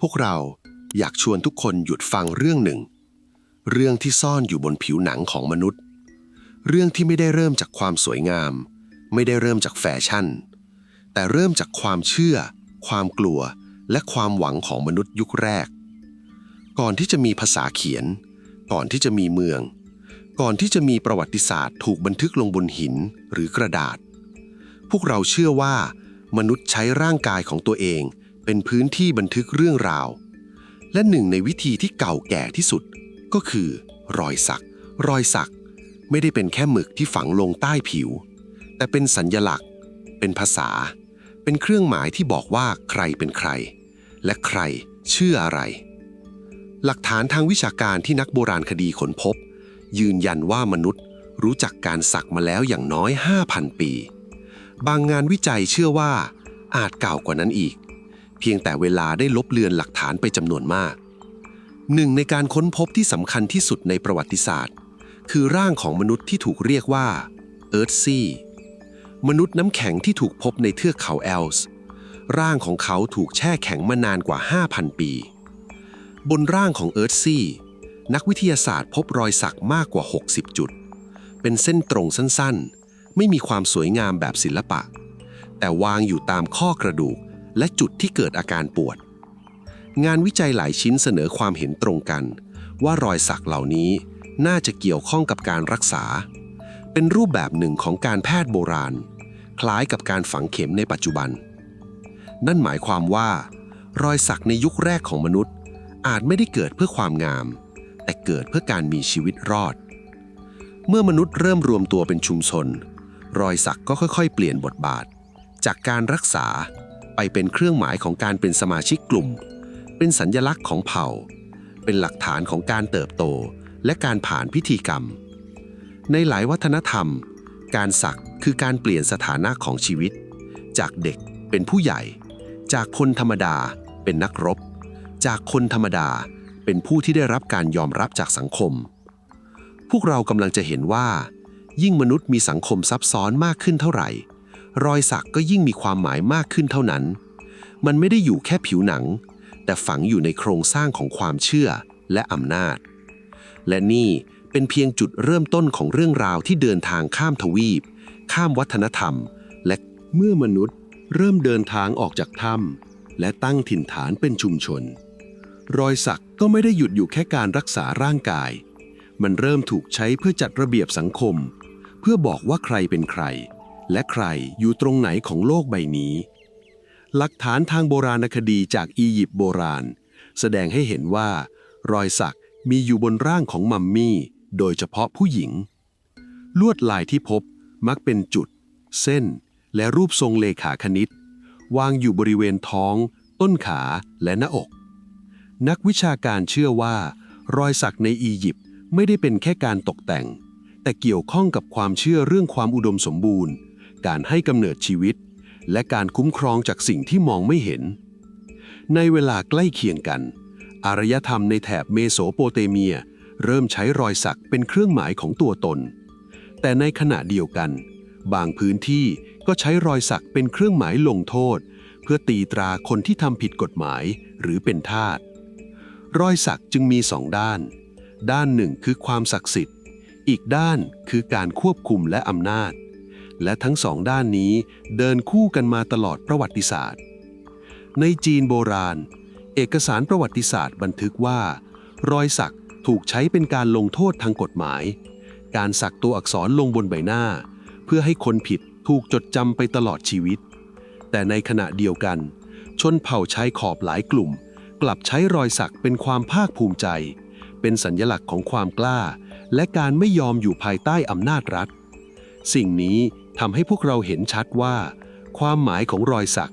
พวกเราอยากชวนทุกคนหยุดฟังเรื่องหนึ่ง เรื่องที่ซ่อนอยู่บนผิวหนังของมนุษย์ เรื่องที่ไม่ได้เริ่มจากความสวยงาม ไม่ได้เริ่มจากแฟชั่น แต่เริ่มจากความเชื่อ ความกลัว และความหวังของมนุษย์ยุคแรก ก่อนที่จะมีภาษาเขียน ก่อนที่จะมีเมือง ก่อนที่จะมีประวัติศาสตร์ถูกบันทึกลงบนหินหรือกระดาษ พวกเราเชื่อว่ามนุษย์ใช้ร่างกายของตัวเอง เป็นพื้นที่บันทึกเรื่องราว และหนึ่งในวิธีที่เก่าแก่ที่สุดก็คือ รอยสัก รอยสักไม่ได้เป็นแค่หมึกที่ฝังลงใต้ผิว แต่เป็นสัญญลักษณ์ เป็นภาษา เป็นเครื่องหมายที่บอกว่าใครเป็นใคร และใครเชื่ออะไร หลักฐานทางวิชาการที่นักโบราณคดีค้นพบ ยืนยันว่ามนุษย์รู้จักการสักมาแล้วอย่างน้อย 5,000 ปี บางงานวิจัยเชื่อว่าอาจเก่ากว่านั้นอีก เพียงแต่เวลาได้ลบเลือนหลักฐานไปจำนวนมาก หนึ่งในการค้นพบที่สำคัญที่สุดในประวัติศาสตร์ คือร่างของมนุษย์ที่ถูกเรียกว่าเอิร์ธซีมนุษย์น้ำแข็งที่ถูกพบในเทือกเขาแอลส์ร่างของเขาถูกแช่แข็งมานานกว่า 5,000 ปี บนร่างของเอิร์ธซีนักวิทยาศาสตร์พบรอยสักมากกว่า 60 จุด เป็นเส้นตรงสั้นๆ ไม่มีความสวยงามแบบศิลปะ แต่วางอยู่ตามข้อกระดูก และจุดที่เกิดอาการปวด งานวิจัยหลายชิ้นเสนอความเห็นตรงกัน ว่ารอยสักเหล่านี้น่าจะเกี่ยวข้องกับการรักษา เป็นรูปแบบหนึ่งของการแพทย์โบราณ คล้ายกับการฝังเข็มในปัจจุบัน นั่นหมายความว่า รอยสักในยุคแรกของมนุษย์ อาจไม่ได้เกิดเพื่อความงาม แต่เกิดเพื่อการมีชีวิตรอด เมื่อมนุษย์เริ่มรวมตัวเป็นชุมชนรอยสักก็ค่อยๆ เปลี่ยนบทบาท จากการรักษา ไปเป็นเครื่องหมายของการเป็นสมาชิกกลุ่ม เป็นสัญญลักษณ์ของเผ่า เป็นหลักฐานของการเติบโต และการผ่านพิธีกรรม ในหลายวัฒนธรรม การสักคือการเปลี่ยนสถานะของชีวิต จากเด็กเป็นผู้ใหญ่ จากคนธรรมดาเป็นนักรบ จากคนธรรมดาเป็นผู้ที่ได้รับการยอมรับจากสังคม พวกเรากำลังจะเห็นว่า ยิ่งมนุษย์มีสังคมซับซ้อนมากขึ้นเท่าไหร่ รอยสักก็ยิ่งมีความหมายมากขึ้นเท่านั้น มันไม่ได้อยู่แค่ผิวหนัง แต่ฝังอยู่ในโครงสร้างของความเชื่อและอำนาจ และนี่เป็นเพียงจุดเริ่มต้นของเรื่องราวที่เดินทางข้ามทวีป ข้ามวัฒนธรรม และเมื่อมนุษย์เริ่มเดินทางออกจากถ้ำและตั้งถิ่นฐานเป็นชุมชน รอยสักก็ไม่ได้หยุดอยู่แค่การรักษาร่างกาย มันเริ่มถูกใช้เพื่อจัดระเบียบสังคม เพื่อบอกว่าใครเป็นใคร และใครอยู่ตรงไหนของโลกใบนี้ หลักฐานทางโบราณคดีจากอียิปต์โบราณ แสดงให้เห็นว่า รอยสักมีอยู่บนร่างของมัมมี่ โดยเฉพาะผู้หญิง ลวดลายที่พบมักเป็นจุด เส้น และรูปทรงเลขาคณิต วางอยู่บริเวณท้อง ต้นขาและหน้าอก นักวิชาการเชื่อว่า รอยสักในอียิปต์ไม่ได้เป็นแค่การตกแต่ง แต่เกี่ยวข้องกับความเชื่อเรื่องความอุดมสมบูรณ์ การให้กำเนิดชีวิต และการคุ้มครองจากสิ่งที่มองไม่เห็น ในเวลาใกล้เคียงกัน อารยธรรมในแถบเมโสโปเตเมีย เริ่มใช้รอยสักเป็นเครื่องหมายของตัวตน แต่ในขณะเดียวกัน บางพื้นที่ก็ใช้รอยสักเป็นเครื่องหมายลงโทษ เพื่อตีตราคนที่ทำผิดกฎหมายหรือเป็นทาสรอยสักจึงมีสองด้าน ด้านหนึ่งคือความศักดิ์สิทธิ์ อีกด้านคือการควบคุมและอำนาจ และทั้งสองด้านนี้เดินคู่กันมาตลอดประวัติศาสตร์ ในจีนโบราณ เอกสารประวัติศาสตร์บันทึกว่า รอยสักถูกใช้เป็นการลงโทษทางกฎหมาย การสักตัวอักษรลงบนใบหน้า เพื่อให้คนผิดถูกจดจำไปตลอดชีวิต แต่ในขณะเดียวกัน ชนเผ่าชายขอบหลายกลุ่ม กลับใช้รอยสักเป็นความภาคภูมิใจ เป็นสัญญลักษณ์ของความกล้า และการไม่ยอมอยู่ภายใต้อำนาจรัฐ สิ่งนี้ ทำให้พวกเราเห็นชัดว่า ความหมายของรอยสัก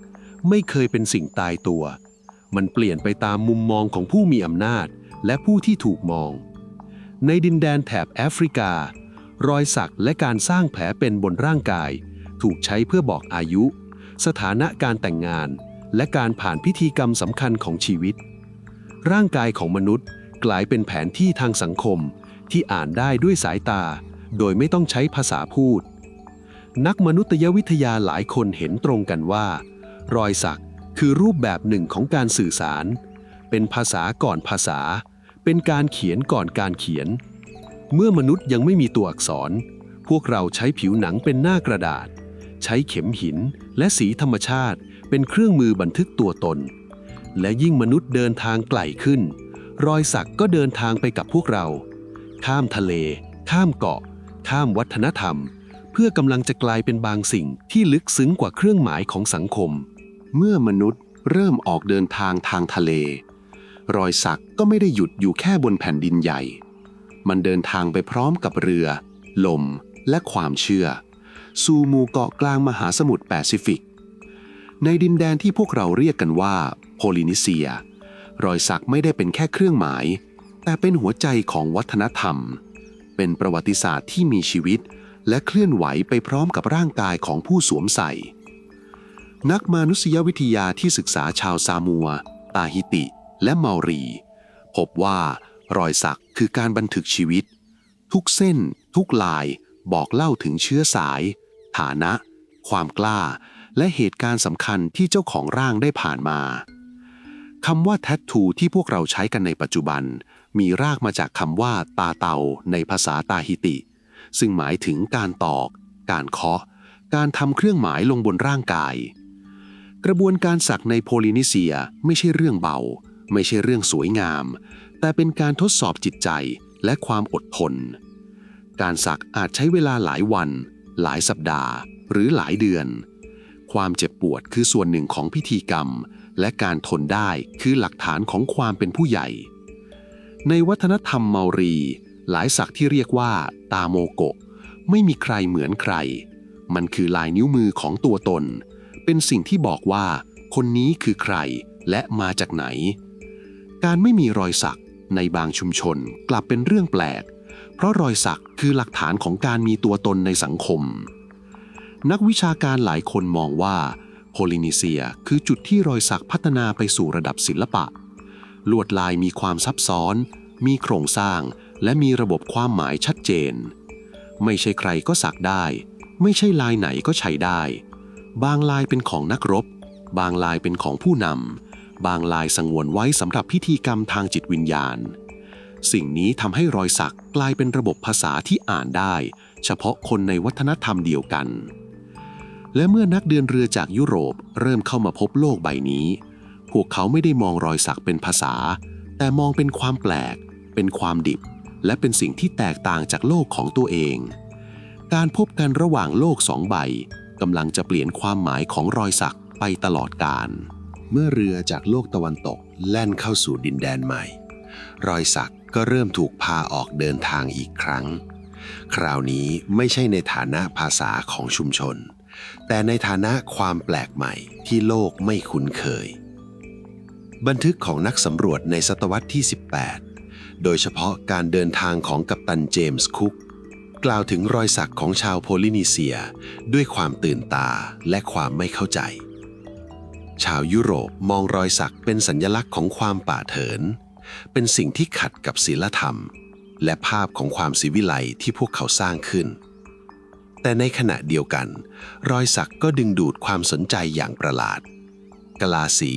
ไม่เคยเป็นสิ่งตายตัว มันเปลี่ยนไปตามมุมมองของผู้มีอำนาจ และผู้ที่ถูกมอง ในดินแดนแถบแอฟริกา รอยสักและการสร้างแผลเป็นบนร่างกาย ถูกใช้เพื่อบอกอายุ สถานะการแต่งงาน และการผ่านพิธีกรรมสำคัญของชีวิต ร่างกายของมนุษย์กลายเป็นแผนที่ทางสังคมที่อ่านได้ด้วยสายตา โดยไม่ต้องใช้ภาษาพูด นักมนุษยวิทยาหลายคนเห็นตรงกันว่า รอยสักคือรูปแบบหนึ่งของการสื่อสาร เป็นภาษาก่อนภาษา เป็นการเขียนก่อนการเขียน เมื่อมนุษย์ยังไม่มีตัวอักษร พวกเราใช้ผิวหนังเป็นหน้ากระดาษ ใช้เข็มหินและสีธรรมชาติ เป็นเครื่องมือบันทึกตัวตน และยิ่งมนุษย์เดินทางไกลขึ้น รอยสักก็เดินทางไปกับพวกเรา ข้ามทะเล ข้ามเกาะ ข้ามวัฒนธรรม เพื่อกำลังจะกลายเป็นบางสิ่งที่ลึกซึ้งกว่าเครื่องหมายของสังคม เมื่อมนุษย์เริ่มออกเดินทางทางทะเล รอยสักก็ไม่ได้หยุดอยู่แค่บนแผ่นดินใหญ่ มันเดินทางไปพร้อมกับเรือ ลม และความเชื่อ สู่หมู่เกาะกลางมหาสมุทรแปซิฟิก ในดินแดนที่พวกเราเรียกกันว่าโพลินีเซีย รอยสักไม่ได้เป็นแค่เครื่องหมาย แต่เป็นหัวใจของวัฒนธรรม เป็นประวัติศาสตร์ที่มีชีวิต และเคลื่อนไหวไปพร้อมกับร่างกายของผู้สวมใส่ นักมานุษยวิทยาที่ศึกษาชาวซามัว ตาฮิติ และเมารี พบว่ารอยสักคือการบันทึกชีวิต ทุกเส้น ทุกลายบอกเล่าถึงเชื้อสาย ฐานะ ความกล้า และเหตุการณ์สำคัญที่เจ้าของร่างได้ผ่านมาคำว่าแทททูที่พวกเราใช้กันในปัจจุบัน มีรากมาจากคำว่าตาเตาในภาษาตาฮิติ ซึ่งหมายถึงการตอก การเคาะ การทำเครื่องหมายลงบนร่างกาย กระบวนการสักในโพลินีเซียไม่ใช่เรื่องเบา ไม่ใช่เรื่องสวยงาม แต่เป็นการทดสอบจิตใจและความอดทน การสักอาจใช้เวลาหลายวัน หลายสัปดาห์ หรือหลายเดือน ความเจ็บปวดคือส่วนหนึ่งของพิธีกรรม และการทนได้คือหลักฐานของความเป็นผู้ใหญ่ในวัฒนธรรมเมารี หลายสักที่เรียกว่า ตาโมโกะ ไม่มีใครเหมือนใคร มันคือลายนิ้วมือของตัวตน เป็นสิ่งที่บอกว่า คนนี้คือใครและมาจากไหน การไม่มีรอยสักในบางชุมชนกลับเป็นเรื่องแปลก เพราะรอยสักคือหลักฐานของการมีตัวตนในสังคม นักวิชาการหลายคนมองว่า โพลินีเซียคือจุดที่รอยสักพัฒนาไปสู่ระดับศิลปะ ลวดลายมีความซับซ้อน มีโครงสร้าง และมีระบบความหมายชัดเจน ไม่ใช่ใครก็สักได้ ไม่ใช่ลายไหนก็ใช้ได้ บางลายเป็นของนักรบ บางลายเป็นของผู้นำบางลายสังวนไว้สำหรับพิธีกรรมทางจิตวิญญาณ สิ่งนี้ทำให้รอยสักกลายเป็นระบบภาษาที่อ่านได้ เฉพาะคนในวัฒนธรรมเดียวกัน และเมื่อนักเดินเรือจากยุโรปเริ่มเข้ามาพบโลกใบนี้ พวกเขาไม่ได้มองรอยสักเป็นภาษา แต่มองเป็นความแปลก เป็นความดิบ และเป็นสิ่งที่แตกต่างจากโลกของตัวเอง การพบกันระหว่างโลกสองใบกำลังจะเปลี่ยนความหมายของรอยสักไปตลอดกาลเมื่อเรือจากโลกตะวันตกแล่นเข้าสู่ดินแดนใหม่ รอยสักก็เริ่มถูกพาออกเดินทางอีกครั้ง คราวนี้ไม่ใช่ในฐานะภาษาของชุมชน แต่ในฐานะความแปลกใหม่ที่โลกไม่คุ้นเคย บันทึกของนักสำรวจในศตวรรษที่ 18 โดยเฉพาะการเดินทางของกัปตันเจมส์คุก กล่าวถึงรอยสักของชาวโพลินีเซีย ด้วยความตื่นตาและความไม่เข้าใจ ชาวยุโรปมองรอยสักเป็นสัญลักษณ์ของความป่าเถิน เป็นสิ่งที่ขัดกับศีลธรรม และภาพของความศิวิไลที่พวกเขาสร้างขึ้น แต่ในขณะเดียวกัน รอยสักก็ดึงดูดความสนใจอย่างประหลาด กลาสี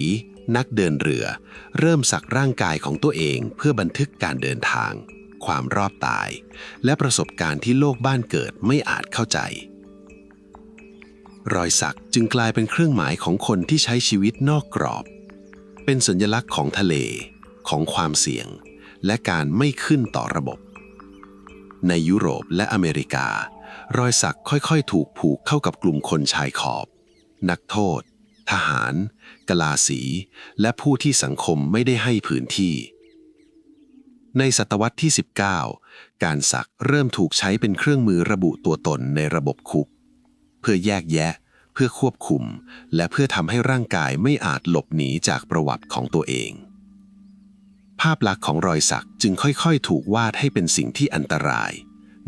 นักเดินเรือ เริ่มสักร่างกายของตัวเองเพื่อบันทึกการเดินทาง ความรอบตาย และประสบการณ์ที่โลกบ้านเกิดไม่อาจเข้าใจ รอยสักจึงกลายเป็นเครื่องหมายของคนที่ใช้ชีวิตนอกกรอบ เป็นสัญลักษณ์ของทะเล ของความเสี่ยง และการไม่ขึ้นต่อระบบ ในยุโรปและอเมริกา รอยสักค่อยๆ ถูกผูกเข้ากับกลุ่มคนชายขอบ นักโทษ ทหาร กลาสี และผู้ที่สังคมไม่ได้ให้พื้นที่ ในศตวรรษที่ 19 การสักเริ่มถูกใช้เป็นเครื่องมือระบุตัวตนในระบบคุก เพื่อแยกแยะ เพื่อควบคุม และเพื่อทำให้ร่างกายไม่อาจหลบหนีจากประวัติของตัวเอง ภาพลักษณ์ของรอยสักจึงค่อยๆ ถูกวาดให้เป็นสิ่งที่อันตราย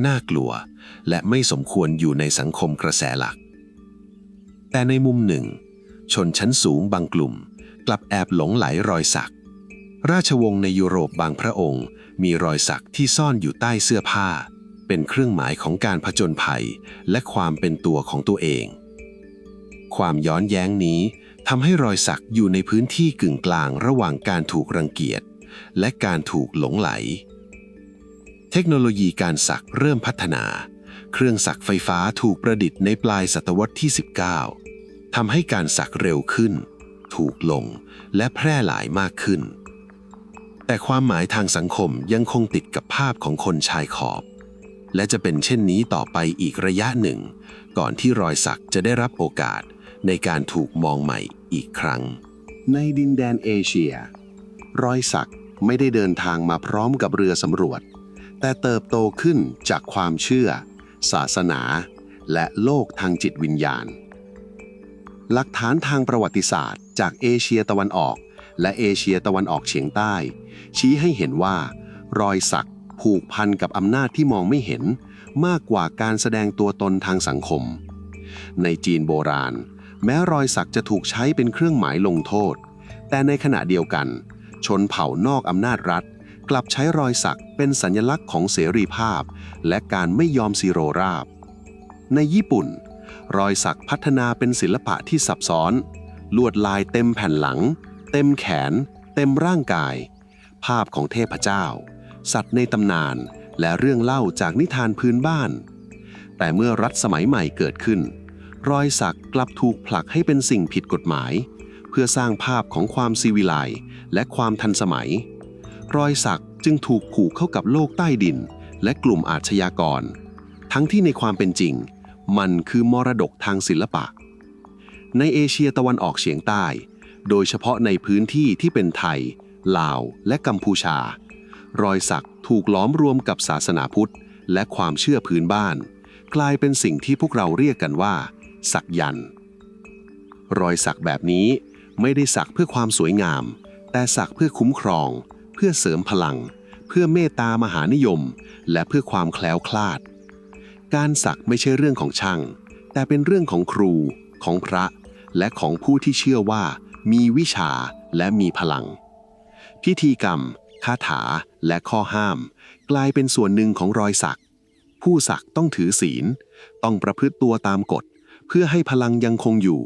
น่ากลัว และไม่สมควรอยู่ในสังคมกระแสหลักแต่ในมุมหนึ่ง ชนชั้นสูงบางกลุ่ม กลับแอบหลงไหลรอยสัก ราชวงศ์ในยุโรปบางพระองค์ มีรอยสักที่ซ่อนอยู่ใต้เสื้อผ้า เป็นเครื่องหมายของการผจญภัย และความเป็นตัวของตัวเอง ความย้อนแย้งนี้ทำให้รอยสักอยู่ในพื้นที่กึ่งกลางระหว่างการถูกรังเกียจ และการถูกหลงไหล เทคโนโลยีการสักเริ่มพัฒนา เครื่องสักไฟฟ้าถูกประดิษฐ์ในปลายศตวรรษที่ 19 ทำให้การสักเร็วขึ้น ถูกลงและแพร่หลายมากขึ้น แต่ความหมายทางสังคมยังคงติดกับภาพของคนชายขอบ และจะเป็นเช่นนี้ต่อไปอีกระยะหนึ่ง ก่อนที่รอยสักจะได้รับโอกาสในการถูกมองใหม่อีกครั้ง ในดินแดนเอเชีย รอยสักไม่ได้เดินทางมาพร้อมกับเรือสำรวจ แต่เติบโตขึ้นจากความเชื่อ ศาสนา และโลกทางจิตวิญญาณ หลักฐานทางประวัติศาสตร์ จากเอเชียตะวันออก และเอเชียตะวันออกเฉียงใต้ ชี้ให้เห็นว่า รอยสักผูกพันกับอำนาจที่มองไม่เห็น มากกว่าการแสดงตัวตนทางสังคม ในจีนโบราณ แม้รอยสักจะถูกใช้เป็นเครื่องหมายลงโทษ แต่ในขณะเดียวกัน ชนเผ่านอกอำนาจรัฐ กลับใช้รอยสักเป็นสัญลักษณ์ของเสรีภาพ และการไม่ยอมซีโรราบ ในญี่ปุ่น รอยสักพัฒนาเป็นศิลปะที่ซับซ้อน ลวดลายเต็มแผ่นหลัง เต็มแขน เต็มร่างกาย ภาพของเทพเจ้า สัตว์ในตำนาน และเรื่องเล่าจากนิทานพื้นบ้าน แต่เมื่อรัฐสมัยใหม่เกิดขึ้น รอยสักกลับถูกผลักให้เป็นสิ่งผิดกฎหมาย เพื่อสร้างภาพของความซีวิไลและความทันสมัย รอยสักจึงถูกผูกเข้ากับโลกใต้ดิน และกลุ่มอาชญากร ทั้งที่ในความเป็นจริง มันคือมรดกทางศิลปะ ในเอเชียตะวันออกเฉียงใต้ โดยเฉพาะในพื้นที่ที่เป็นไทย ลาว และกัมพูชา รอยสักถูกล้อมรวมกับศาสนาพุทธ และความเชื่อพื้นบ้าน กลายเป็นสิ่งที่พวกเราเรียกกันว่า สักยันต์รอยสักแบบนี้ไม่ได้สักเพื่อความสวยงาม แต่สักเพื่อคุ้มครอง เพื่อเสริมพลัง เพื่อเมตตามหานิยม และเพื่อความแคล้วคลาด การสักไม่ใช่เรื่องของช่าง แต่เป็นเรื่องของครู ของพระ และของผู้ที่เชื่อว่า มีวิชาและมีพลัง พิธีกรรม คาถาและข้อห้าม กลายเป็นส่วนหนึ่งของรอยสัก ผู้สักต้องถือศีล ต้องประพฤติตัวตามกฎ เพื่อให้พลังยังคงอยู่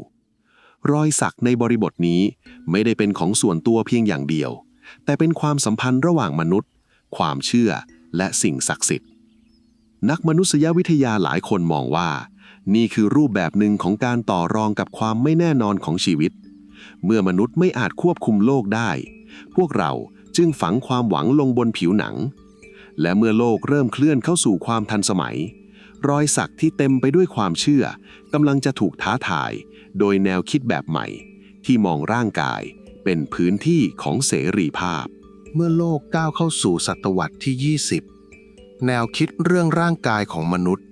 รอยสักในบริบทนี้ไม่ได้เป็นของส่วนตัวเพียงอย่างเดียว แต่เป็นความสัมพันธ์ระหว่างมนุษย์ ความเชื่อและสิ่งศักดิ์สิทธิ์ นักมนุษยวิทยาหลายคนมองว่า นี่คือรูปแบบหนึ่งของการต่อรองกับความไม่แน่นอนของชีวิต เมื่อมนุษย์ไม่อาจควบคุมโลกได้ พวกเราจึงฝังความหวังลงบนผิวหนัง และเมื่อโลกเริ่มเคลื่อนเข้าสู่ความทันสมัย รอยสักที่เต็มไปด้วยความเชื่อกำลังจะถูกท้าทาย โดยแนวคิดแบบใหม่ ที่มองร่างกายเป็นพื้นที่ของเสรีภาพ เมื่อโลกก้าวเข้าสู่ศตวรรษที่ 20 แนวคิดเรื่องร่างกายของมนุษย์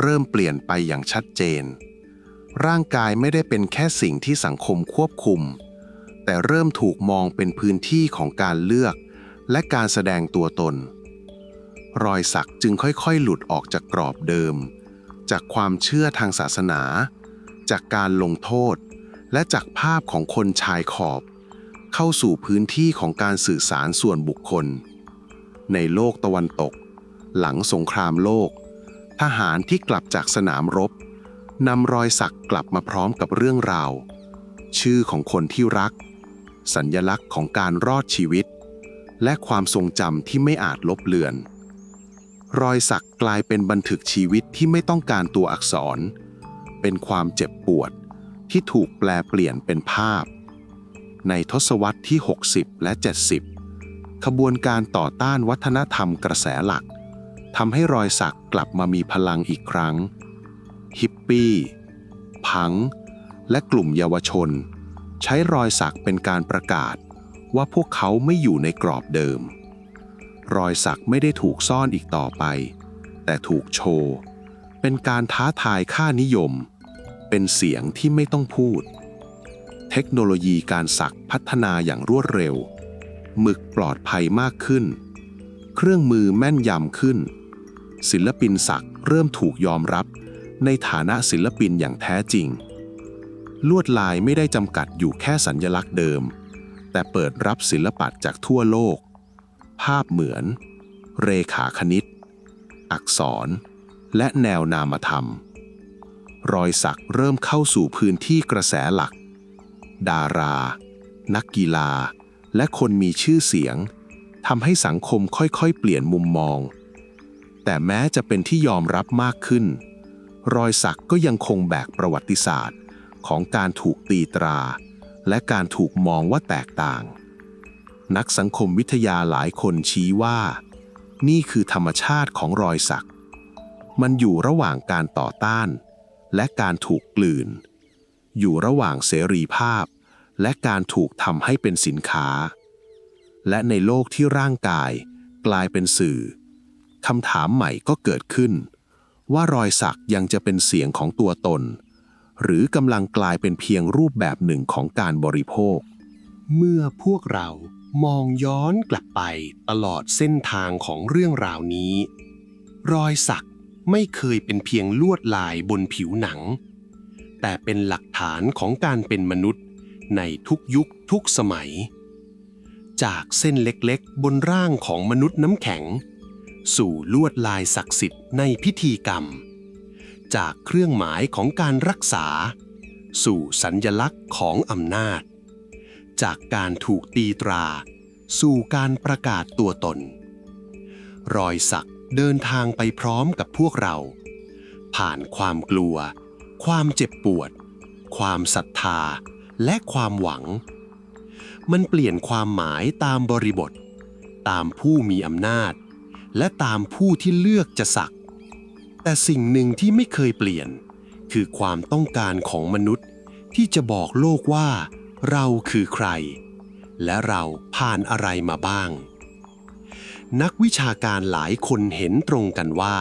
เริ่มเปลี่ยนไปอย่างชัดเจน ร่างกายไม่ได้เป็นแค่สิ่งที่สังคมควบคุม แต่เริ่มถูกมองเป็นพื้นที่ของการเลือก และการแสดงตัวตน รอยสักจึงค่อยๆ หลุดออกจากกรอบเดิม จากความเชื่อทางศาสนา จากการลงโทษ และจากภาพของคนชายขอบ เข้าสู่พื้นที่ของการสื่อสารส่วนบุคคล ในโลกตะวันตก หลังสงครามโลก ทหารที่กลับจากสนามรบนำรอยสักกลับมาพร้อมกับเรื่องราว ชื่อของคนที่รัก สัญญลักษณ์ของการรอดชีวิต และความทรงจำที่ไม่อาจลบเลือน รอยสักกลายเป็นบันทึกชีวิตที่ไม่ต้องการตัวอักษร เป็นความเจ็บปวดที่ถูกแปลเปลี่ยนเป็นภาพ ในทศวรรษที่ 60 และ 70 ขบวนการต่อต้านวัฒนธรรมกระแสหลัก ทำให้รอยสักกลับมามีพลังอีกครั้ง ฮิปปี้ พัง และกลุ่มเยาวชน ใช้รอยสักเป็นการประกาศ ว่าพวกเขาไม่อยู่ในกรอบเดิม รอยสักไม่ได้ถูกซ่อนอีกต่อไป แต่ถูกโชว์ เป็นการท้าทายค่านิยม เป็นเสียงที่ไม่ต้องพูด เทคโนโลยีการสักพัฒนาอย่างรวดเร็ว หมึกปลอดภัยมากขึ้นเครื่องมือแม่นยำขึ้น ศิลปินสักด์เริ่มถูกยอมรับ ในฐานะศิลปินอย่างแท้จริง ลวดลายไม่ได้จำกัดอยู่แค่สัญญลักษณ์เดิม แต่เปิดรับศิลปะจากทั่วโลก ภาพเหมือน เรขาคณิต อักษร และแนวนามธรรม รอยสักเริ่มเข้าสู่พื้นที่กระแสหลัก ดารา นักกีฬา และคนมีชื่อเสียงทำให้สังคมค่อยๆ เปลี่ยนมุมมอง แต่แม้จะเป็นที่ยอมรับมากขึ้น รอยสักก็ยังคงแบกประวัติศาสตร์ ของการถูกตีตรา และการถูกมองว่าแตกต่าง นักสังคมวิทยาหลายคนชี้ว่า นี่คือธรรมชาติของรอยสัก มันอยู่ระหว่างการต่อต้าน และการถูกกลืน อยู่ระหว่างเสรีภาพ และการถูกทำให้เป็นสินค้า และในโลกที่ร่างกายกลายเป็นสื่อ คำถามใหม่ก็เกิดขึ้น ว่ารอยสักยังจะเป็นเสียงของตัวตน หรือกำลังกลายเป็นเพียงรูปแบบหนึ่งของการบริโภค เมื่อพวกเรามองย้อนกลับไปตลอดเส้นทางของเรื่องราวนี้ รอยสักไม่เคยเป็นเพียงลวดลายบนผิวหนัง แต่เป็นหลักฐานของการเป็นมนุษย์ในทุกยุคทุกสมัย จากเส้นเล็กๆ บนร่างของมนุษย์น้ำแข็ง สู่ลวดลายศักดิ์สิทธิ์ในพิธีกรรม จากเครื่องหมายของการรักษา สู่สัญญลักษณ์ของอำนาจ จากการถูกตีตรา สู่การประกาศตัวตน รอยสักเดินทางไปพร้อมกับพวกเรา ผ่านความกลัว ความเจ็บปวด ความศรัทธา และความหวัง มันเปลี่ยนความหมายตามบริบท ตามผู้มีอำนาจ และตามผู้ที่เลือกจะสัก แต่สิ่งหนึ่งที่ไม่เคยเปลี่ยน คือความต้องการของมนุษย์ที่จะบอกโลกว่า เราคือใคร และเราผ่านอะไรมาบ้าง นักวิชาการหลายคนเห็นตรงกันว่า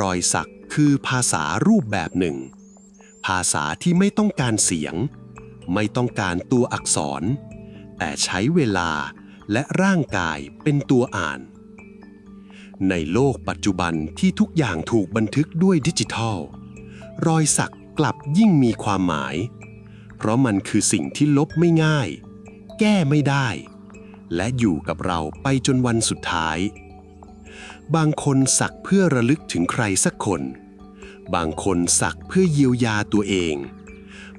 รอยสักคือภาษารูปแบบหนึ่ง ภาษาที่ไม่ต้องการเสียง ไม่ต้องการตัวอักษร แต่ใช้เวลาและร่างกายเป็นตัวอ่าน ในโลกปัจจุบันที่ทุกอย่างถูกบันทึกด้วยดิจิทัล รอยสักกลับยิ่งมีความหมาย เพราะมันคือสิ่งที่ลบไม่ง่าย แก้ไม่ได้ และอยู่กับเราไปจนวันสุดท้าย บางคนสักเพื่อระลึกถึงใครสักคน บางคนสักเพื่อเยียวยาตัวเอง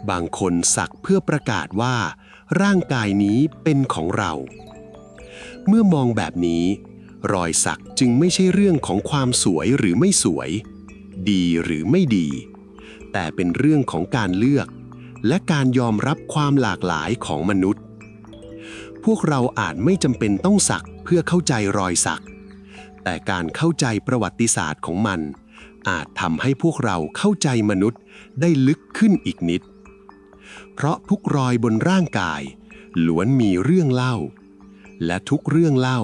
บางคนสักเพื่อประกาศว่า ร่างกายนี้เป็นของเรา เมื่อมองแบบนี้ รอยสักจึงไม่ใช่เรื่องของความสวยหรือไม่สวย ดีหรือไม่ดี แต่เป็นเรื่องของการเลือก และการยอมรับความหลากหลายของมนุษย์ พวกเราอาจไม่จำเป็นต้องสักเพื่อเข้าใจรอยสัก แต่การเข้าใจประวัติศาสตร์ของมัน อาจทำให้พวกเราเข้าใจมนุษย์ได้ลึกขึ้นอีกนิด เพราะทุกรอยบนร่างกายล้วนมีเรื่องเล่า และทุกเรื่องเล่า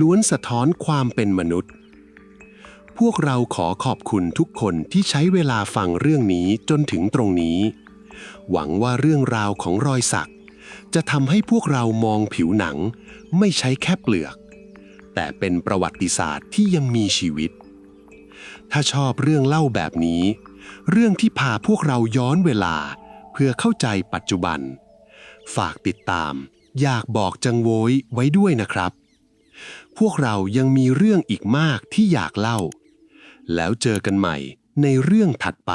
ล้วนสะท้อนความเป็นมนุษย์ พวกเราขอขอบคุณทุกคนที่ใช้เวลาฟังเรื่องนี้จนถึงตรงนี้ หวังว่าเรื่องราวของรอยสัก จะทำให้พวกเรามองผิวหนัง ไม่ใช้แค่เปลือก แต่เป็นประวัติศาสตร์ที่ยังมีชีวิต ถ้าชอบเรื่องเล่าแบบนี้ เรื่องที่พาพวกเราย้อนเวลา เพื่อเข้าใจปัจจุบัน ฝากติดตามอยากบอกจังโวยไว้ด้วยนะครับ พวกเรายังมีเรื่องอีกมากที่อยากเล่า แล้วเจอกันใหม่ในเรื่องถัดไป